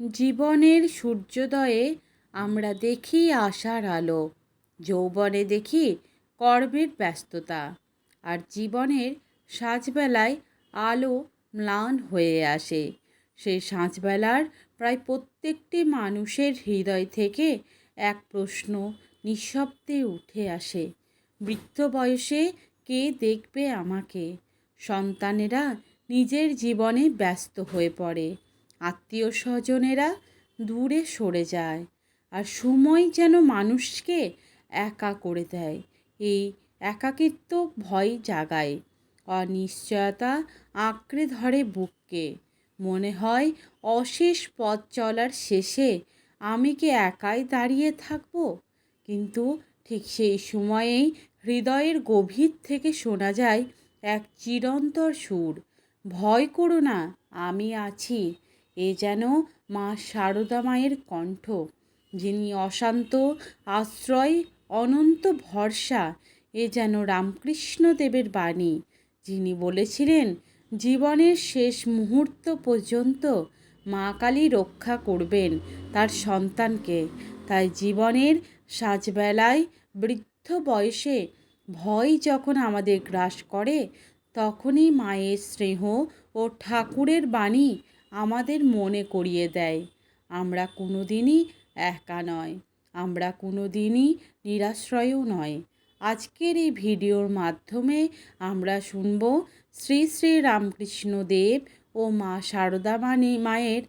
জীবনের সূর্যোদয়ে আমরা দেখি আশার আলো, যৌবনে দেখি কর্মের ব্যস্ততা, আর জীবনের সাজবেলায় আলো ম্লান হয়ে আসে। সেই সাঁঝবেলার প্রায় প্রত্যেকটি মানুষের হৃদয় থেকে এক প্রশ্ন নিঃশব্দে উঠে আসে, বৃদ্ধ বয়সে কে দেখবে আমাকে? সন্তানেরা নিজের জীবনে ব্যস্ত হয়ে পড়ে। আত্মীয় স্বজনেরা দূরে সরে যায় আর সময় যেন মানুষকে একা করে দেয়। এই একাকিত্ব ভয় জাগায়, অনিশ্চয়তা আঁকড়ে ধরে বুককে। মনে হয় অশেষ পথ চলার শেষে আমি কি একাই দাঁড়িয়ে থাকব? কিন্তু ঠিক সেই সময়েই হৃদয়ের গভীর থেকে শোনা যায় এক চিরন্তর সুর। ভয় করো না, আমি আছি। এ যেন মা শারদা মায়ের কণ্ঠ, যিনি অশান্ত, আশ্রয়, অনন্ত ভরসা, এ যেন রামকৃষ্ণ দেবের বাণী, যিনি বলেছিলেন, জীবনের শেষ মুহূর্ত পর্যন্ত মা কালী রক্ষা করবেন তার সন্তানকে। তাই জীবনের সাজবেলায় বৃদ্ধ বয়সে ভয় যখন আমাদের গ্রাস করে, তখনই মায়ের স্নেহ ও ঠাকুরের বাণী আমাদের মনে করিয়ে দেয়। আমরা কোনো দিনই একা নয়। আমরা কোনো দিনই নিরাশ্রয়ও নয়। আজকের এই ভিডিওর মাধ্যমে আমরা শুনব শ্রী শ্রী রামকৃষ্ণ দেব ও মা শারদা মানি, মায়ের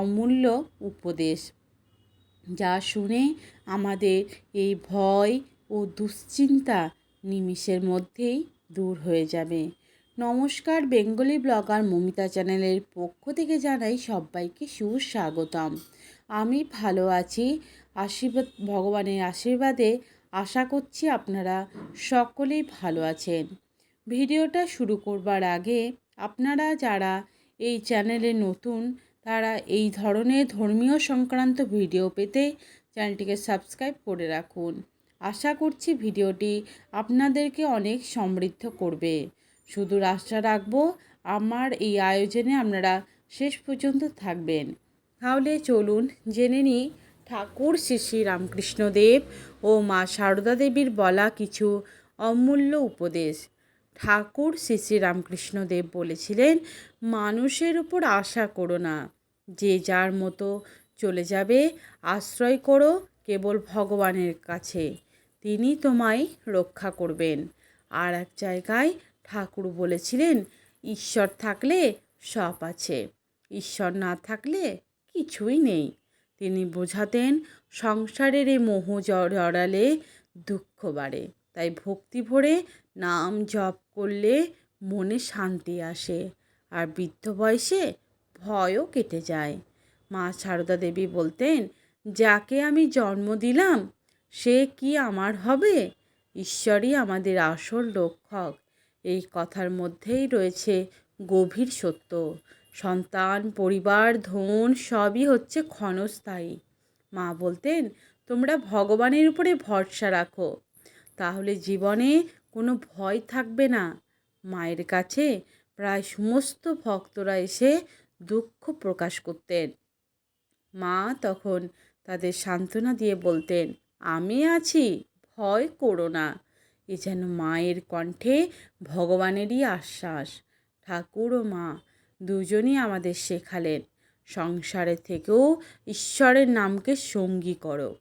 অমূল্য উপদেশ, যা শুনে আমাদের এই ভয় ও দুশ্চিন্তা নিমিষের মধ্যেই দূর হয়ে যাবে। নমস্কার, বেঙ্গলি ব্লগার মমিতা চ্যানেলের পক্ষ থেকে জানাই সবাইকে সুস্বাগতম। আমি ভালো আছি। আশীর্বাদ, ভগবানের আশীর্বাদে আশা করছি আপনারা সকলেই ভালো আছেন। ভিডিওটা শুরু করবার আগে আপনারা যারা এই চ্যানেলে নতুন, তারা এই ধরনের ধর্মীয় সংক্রান্ত ভিডিও পেতে চ্যানেলটিকে সাবস্ক্রাইব করে রাখুন। আশা করছি ভিডিওটি আপনাদেরকে অনেক সমৃদ্ধ করবে। শুধু আশা রাখব, আমার এই আয়োজনে আপনারা শেষ পর্যন্ত থাকবেন। তাহলে চলুন জেনে নিই ঠাকুর শ্রী শ্রী রামকৃষ্ণদেব ও মা সারদা দেবীর বলা কিছু অমূল্য উপদেশ। ঠাকুর শ্রী শ্রী রামকৃষ্ণদেব বলেছিলেন, মানুষের উপর আশা করো না। যে যার মতো চলে যাবে, আশ্রয় করো কেবল ভগবানের কাছে। তিনি তোমায় রক্ষা করবেন। আর এক জায়গায় ঠাকুর বলেছিলেন, ঈশ্বর থাকলে সব আছে, ঈশ্বর না থাকলে কিছুই নেই। তিনি বোঝাতেন, সংসারের এই মোহ জড়ালে দুঃখ বাড়ে, তাই ভক্তি ভরে নাম জপ করলে মনে শান্তি আসে, আর বৃদ্ধ বয়সে ভয়ও কেটে যায়। মা সারদা দেবী বলতেন, যাকে আমি জন্ম দিলাম, সে কি আমার হবে? ঈশ্বরই আমাদের আসল রক্ষক এই কথার মধ্যেই রয়েছে গভীর সত্য। সন্তান, পরিবার, ধন সবই হচ্ছে ক্ষণস্থায়ী। মা বলতেন, তোমরা ভগবানের উপরে ভরসা রাখো। তাহলে জীবনে কোনো ভয় থাকবে না। মায়ের কাছে প্রায় সমস্ত ভক্তরা এসে দুঃখ প্রকাশ করতেন। মা তখন তাদের সান্ত্বনা দিয়ে বলতেন, আমি আছি, ভয় করো না। এ যেন মায়ের কণ্ঠে ভগবানেরই আশ্বাস। ঠাকুর ও মা দুজনই আমাদের শেখালেন, সংসারের থেকেও ঈশ্বরের নামকে সঙ্গী করো।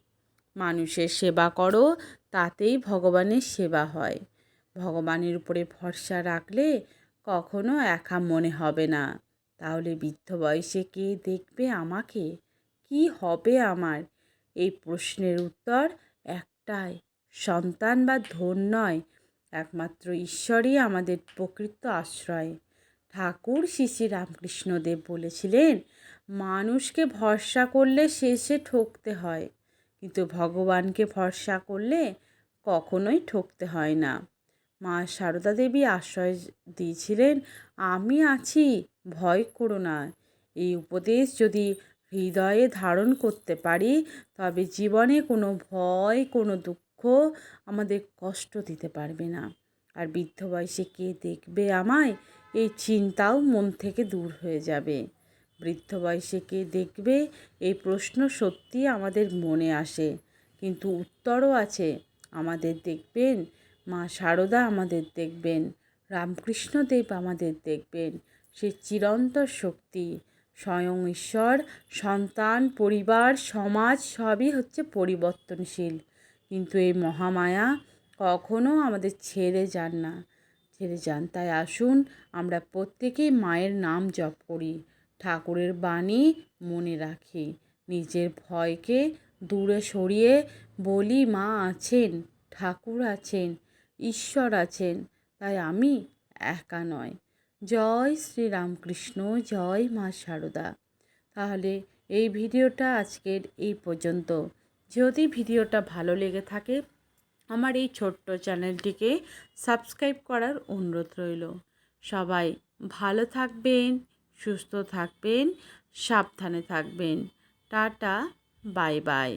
মানুষের সেবা করো, তাতেই ভগবানের সেবা হয়। ভগবানের উপরে ভরসা রাখলে কখনো একা মনে হবে না। তাহলে বৃদ্ধ বয়সে কে দেখবে আমাকে? কি হবে আমার? এই প্রশ্নের উত্তর একটাই সন্তান বা ধন নয়, একমাত্র ঈশ্বরই আমাদের প্রকৃত আশ্রয়। ঠাকুর শ্রী শ্রী রামকৃষ্ণদেব বলেছিলেন, মানুষকে ভরসা করলে শেষে ঠকতে হয়, কিন্তু ভগবানকে ভরসা করলে কখনোই ঠকতে হয় না। মা সারদা দেবী আশ্রয় দিয়েছিলেন, আমি আছি, ভয় করো না। এই উপদেশ যদি হৃদয়ে ধারণ করতে পারি, তবে জীবনে কোনো ভয়, কোনো দুঃখ আমাদের কষ্ট দিতে পারবে না। আর বৃদ্ধ বয়সে কে দেখবে আমায়? এই চিন্তাও মন থেকে দূর হয়ে যাবে। বৃদ্ধ বয়সে কে দেখবে? এই প্রশ্ন সত্যি আমাদের মনে আসে। কিন্তু উত্তরও আছে। আমাদের দেখবেন, মা শারদা আমাদের দেখবেন, রামকৃষ্ণদেব আমাদের দেখবেন। সে চিরন্তর শক্তি। স্বয়ং ঈশ্বর, সন্তান, পরিবার, সমাজ সবই হচ্ছে পরিবর্তনশীল। কিন্তু এই মহামায়া কখনো আমাদের ছেড়ে যান না, ছেড়ে যান। তাই আসুন আমরা প্রত্যেকেই মায়ের নাম জপ করি, ঠাকুরের বাণী মনে রাখি, নিজের ভয়কে দূরে সরিয়ে বলি, মা আছেন, ঠাকুর আছেন, ঈশ্বর আছেন। তাই আমি একা নয়। জয় শ্রীরামকৃষ্ণ, জয় মা শারদা তাহলে এই ভিডিওটা আজকের এই পর্যন্ত। যদি ভিডিওটা ভালো লেগে থাকে, আমার এই ছোট্ট চ্যানেলটিকে সাবস্ক্রাইব করার অনুরোধ রইল। সবাই ভালো থাকবেন, সুস্থ থাকবেন, সাবধানে থাকবেন। Tata, bye bye.